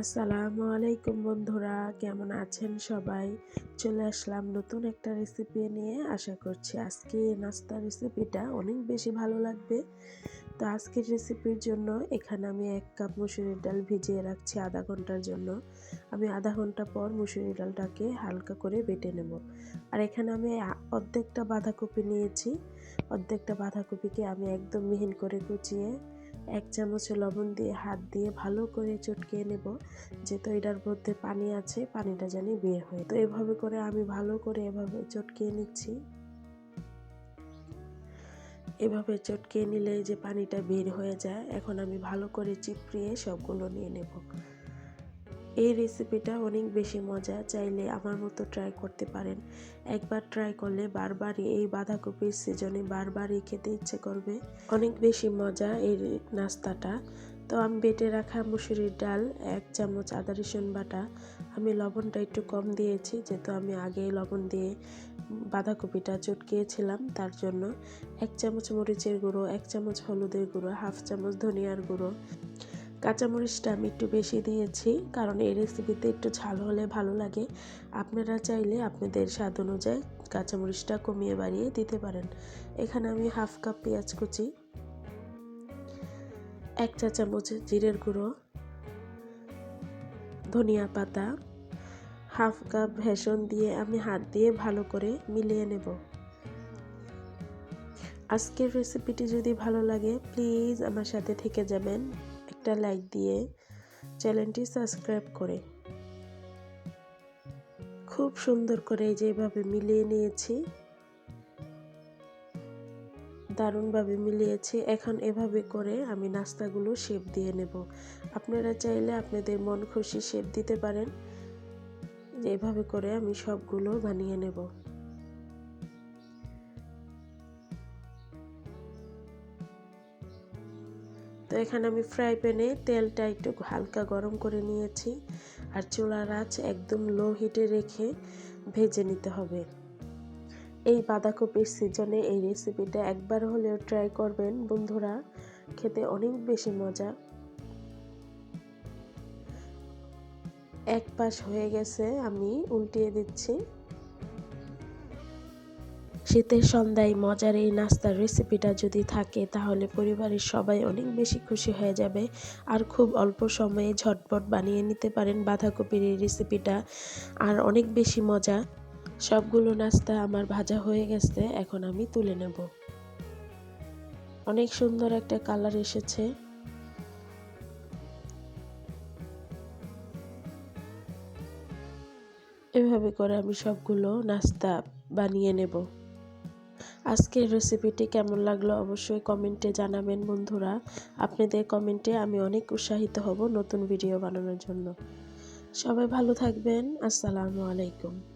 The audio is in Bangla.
আসসালামু আলাইকুম বন্ধুরা, কেমন আছেন সবাই? চলে আসলাম নতুন একটা রেসিপি নিয়ে। আশা করছি আজকে নাস্তা রেসিপিটা অনেক বেশি ভালো লাগবে। তো আজকের রেসিপির জন্য এখানে আমি এক কাপ মুসুরির ডাল ভিজিয়ে রাখছি আধা ঘণ্টার জন্য। আমি আধা ঘণ্টা পর মুসুরির ডালটাকে হালকা করে বেটে নেব। আর এখানে আমি অর্ধেকটা বাঁধাকপি নিয়েছি। অর্ধেকটা বাঁধাকপিকে আমি একদম মিহিন করে কুচিয়ে এক চামচ লবণ দিয়ে হাত দিয়ে ভালো করে চটকে নেব, যেহেতু এটার মধ্যে পানি আছে, পানিটা জানি বের হয় তো এভাবে করে আমি ভালো করে এভাবে চটকে নিচ্ছি। এভাবে চটকে নিলে যে পানিটা বের হয়ে যায়, এখন আমি ভালো করে চিপড়িয়ে সবগুলো নিয়ে নেব। এই রেসিপিটা অনেক বেশি মজা, চাইলে আমার মতো ট্রাই করতে পারেন। একবার ট্রাই করলে বারবারই এই বাঁধাকপির সিজনে বারবারই খেতে ইচ্ছে করবে। অনেক বেশি মজা এই নাস্তাটা। তো আমি বেটে রাখা মুসুরির ডাল, এক চামচ আদা রসুন বাটা। আমি লবণটা একটু কম দিয়েছি, যেহেতু আমি আগে লবণ দিয়ে বাঁধাকপিটা চটকিয়েছিলাম, তার জন্য। এক চামচ মরিচের গুঁড়ো, এক চামচ হলুদের গুঁড়ো, হাফ চামচ ধনিয়ার গুঁড়ো। কাঁচামরিচটা আমি একটু বেশি দিয়েছি, কারণ এই রেসিপিতে একটু ঝাল হলে ভালো লাগে। আপনারা চাইলে আপনাদের স্বাদ অনুযায়ী কাঁচামরিচটা কমিয়ে বাড়িয়ে দিতে পারেন। এখানে আমি হাফ কাপ পেঁয়াজ কুচি, এক চা চামচ জিরের গুঁড়ো, ধনিয়া পাতা, হাফ কাপ ভেষণ দিয়ে আমি হাত দিয়ে ভালো করে মিলিয়ে নেব। আজকের রেসিপিটি যদি ভালো লাগে প্লিজ আমার সাথে থেকে যাবেন। একটা লাইক দিয়ে চ্যানেলটি সাবস্ক্রাইব করে। খুব সুন্দর করে যেভাবে মিলিয়ে নিয়েছি। দারুণভাবে মিলিয়েছি। এখন এভাবে করে আমি নাস্তাগুলো শেপ দিয়ে নেব। আপনারা চাইলে আপনাদের মন খুশি শেপ দিতে পারেন। এভাবে করে আমি সবগুলো বানিয়ে নেব। তো এখানে আমি ফ্রাই প্যানে তেলটা একটু হালকা গরম করে নিয়েছি আর চুলার আঁচ একদম লো হিটে রেখে ভেজে নিতে হবে। এই বাঁধাকপির সিজনে এই রেসিপিটা একবার হলেও ট্রাই করবেন বন্ধুরা, খেতে অনেক বেশি মজা। এক পাশ হয়ে গেছে, আমি উল্টিয়ে দিচ্ছি। শীতের সন্ধ্যায় মজার এই নাস্তার রেসিপিটা যদি থাকে, তাহলে পরিবারের সবাই অনেক বেশি খুশি হয়ে যাবে। আর খুব অল্প সময়ে ঝটপট বানিয়ে নিতে পারেন বাঁধাকপির এই রেসিপিটা আর অনেক বেশি মজা। সবগুলো নাস্তা আমার ভাজা হয়ে গেছে, এখন আমি তুলে নেব। অনেক সুন্দর একটা কালার এসেছে। এভাবে করে আমি সবগুলো নাস্তা বানিয়ে নেব। আজকের রেসিপিটি কেমন লাগল অবশ্যই কমেন্টে জানাবেন বন্ধুরা। আপনাদের কমেন্টে আমি অনেক উৎসাহিত হব নতুন ভিডিও বানানোর জন্য। সবাই ভালো থাকবেন। আসসালামু আলাইকুম।